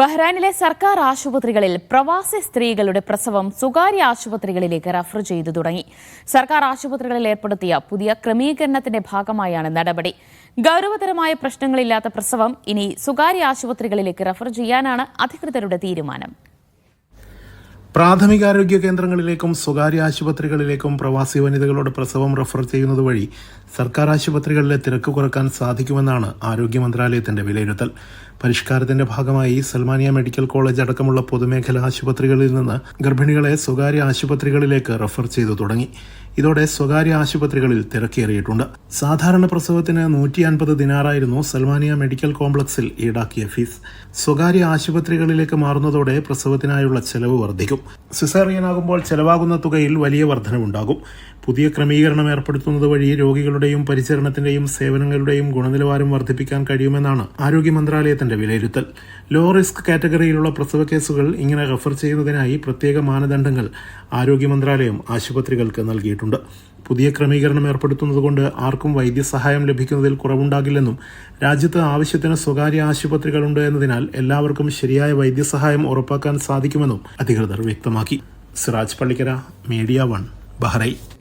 ബഹ്റൈനിലെ സർക്കാർ ആശുപത്രികളിൽ പ്രവാസി സ്ത്രീകളുടെ പ്രസവം സ്വകാര്യ ആശുപത്രികളിലേക്ക് റഫർ ചെയ്തു തുടങ്ങി. സർക്കാർ ആശുപത്രികളിൽ ഏർപ്പെടുത്തിയ പുതിയ ക്രമീകരണത്തിന്റെ ഭാഗമായാണ് നടപടി. ഗൗരവതരമായ പ്രശ്നങ്ങളില്ലാത്ത പ്രസവം ഇനി സ്വകാര്യ ആശുപത്രികളിലേക്ക് റഫർ ചെയ്യാനാണ് അധികൃതരുടെ തീരുമാനം. പ്രാഥമികാരോഗ്യ കേന്ദ്രങ്ങളിലേക്കും സ്വകാര്യ ആശുപത്രികളിലേക്കും പ്രവാസി വനിതകളുടെ പ്രസവം റഫർ ചെയ്യുന്നത് വഴി സർക്കാർ ആശുപത്രികളിലെ തിരക്ക് കുറയ്ക്കാൻ സാധിക്കുമെന്നാണ് ആരോഗ്യ മന്ത്രാലയത്തിന്റെ വിലയിരുത്തൽ. പരിഷ്കാരത്തിന്റെ ഭാഗമായി സൽമാനിയ മെഡിക്കൽ കോളേജ് അടക്കമുള്ള പൊതുമേഖലാ ആശുപത്രികളിൽ നിന്ന് ഗർഭിണികളെ സ്വകാര്യ ആശുപത്രികളിലേക്ക് റഫർ ചെയ്തു തുടങ്ങി. ഇതോടെ സ്വകാര്യ ആശുപത്രികളിൽ തിരക്കേറിയിട്ടുണ്ട്. സാധാരണ പ്രസവത്തിന് നൂറ്റി അൻപത് ദിനാറായിരുന്നു സൽമാനിയ മെഡിക്കൽ കോംപ്ലക്സിൽ ഈടാക്കിയ ഫീസ്. സ്വകാര്യ ആശുപത്രികളിലേക്ക് മാറുന്നതോടെ പ്രസവത്തിനായുള്ള ചെലവ് വർദ്ധിക്കും. സിസേറിയനാകുമ്പോൾ ചെലവാകുന്ന തുകയിൽ വലിയ വർധനവുണ്ടാകും. പുതിയ ക്രമീകരണം ഏർപ്പെടുത്തുന്നത് വഴി രോഗികളുടെയും പരിചരണത്തിന്റെയും സേവനങ്ങളുടെയും ഗുണനിലവാരം വർദ്ധിപ്പിക്കാൻ കഴിയുമെന്നാണ് ആരോഗ്യ മന്ത്രാലയത്തിന്റെ വിലയിരുത്തൽ. ലോ റിസ്ക് കാറ്റഗറിയിലുള്ള പ്രസവ കേസുകൾ ഇങ്ങനെ റഫർ ചെയ്യുന്നതിനായി പ്രത്യേക മാനദണ്ഡങ്ങൾ ആരോഗ്യ മന്ത്രാലയം ആശുപത്രികൾക്ക് നൽകിയിട്ടുണ്ട്. പുതിയ ക്രമീകരണം ഏർപ്പെടുത്തുന്നതുകൊണ്ട് ആർക്കും വൈദ്യസഹായം ലഭിക്കുന്നതിൽ കുറവുണ്ടാകില്ലെന്നും രാജ്യത്ത് ആവശ്യത്തിന് സ്വകാര്യ ആശുപത്രികളുണ്ട് എന്നതിനാൽ എല്ലാവർക്കും ശരിയായ വൈദ്യസഹായം ഉറപ്പാക്കാൻ സാധിക്കുമെന്നും അധികൃതർ വ്യക്തമാക്കി. Siraj Pallikkara media one Bahrain.